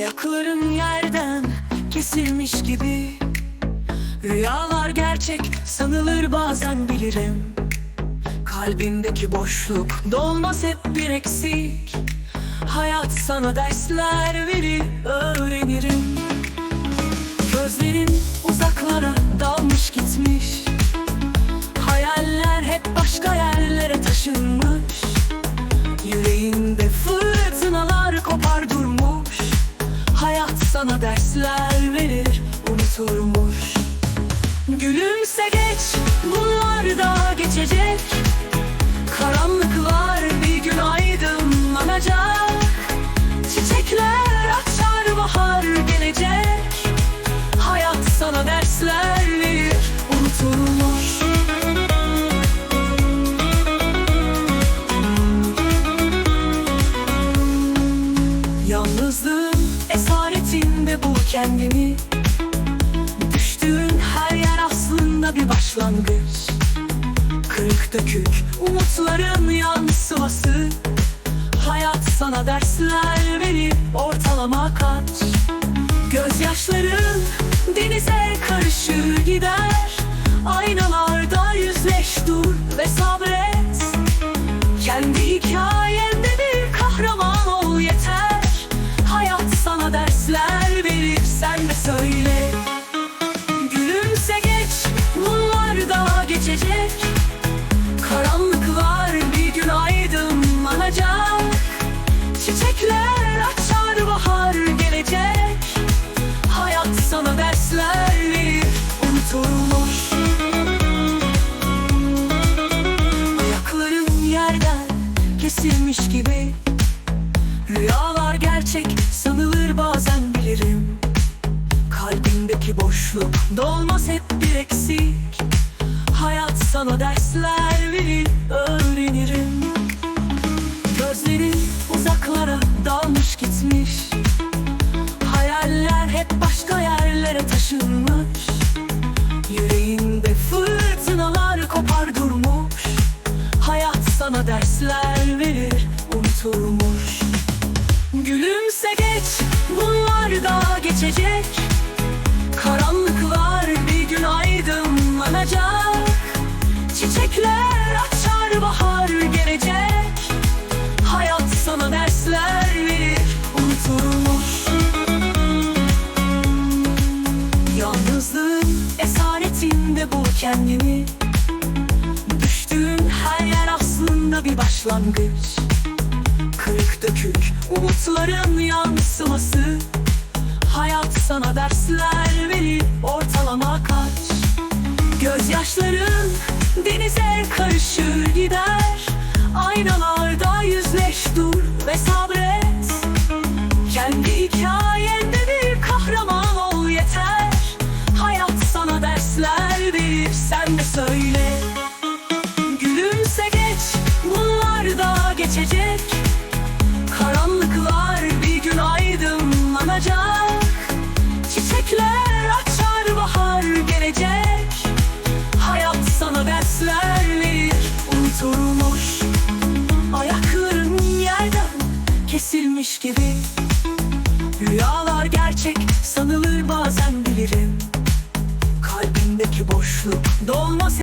Ayakların yerden kesilmiş gibi. Rüyalar gerçek sanılır bazen bilirim. Kalbimdeki boşluk dolmaz hep bir eksik. Hayat sana dersler verir öğrenirim. Gözlerin uzaklara dalmış gitmiş sana dersler verir unuturmuş. Gülümse geç bunlar da geçecek. Karanlıklar bir gün aydınlanacak. Çiçekler açar bahar gelecek. Hayat sana dersler Yalnızlığın esaretinde bul kendini. Düştüğün her yer aslında bir başlangıç. Kırık dökük umutların yansıması Hayat sana dersler verir ortalama kaç? Gözyaşların söyle. Gülümse geç bunlar da geçecek. Karanlıklar bir gün aydınlanacak. Çiçekler açar bahar gelecek. Hayat sana dersler verir unutulmuş. Ayakların yerden kesilmiş gibi. Rüyalar gerçek sanılır bazen bilirim Kalbimdeki boşluk dolmaz hep bir eksik. Hayat sana dersler verir öğrenirim. Gözlerin uzaklara dalmış gitmiş. Hayaller hep başka yerlere taşınmış. Yüreğinde fırtınalar kopar durmuş. Hayat sana dersler verir unutulmuş Gülümse geç bunlar da geçecek Çiçekler açar bahar gelecek. Hayat sana dersler verir unutulmuş Yalnızlığın esaretinde bul kendini. Düştüğün her yer aslında bir başlangıç. Kırık dökük umutların yansıması. Hayat sana dersler verir ortalama kaç? Gözyaşların denize karışır gider. Aynalarda yüzleş dur ve sabret. Kendi hikayende gibi. Rüyalar gerçek sanılır bazen bilirim. Kalbindeki boşluk dolmaz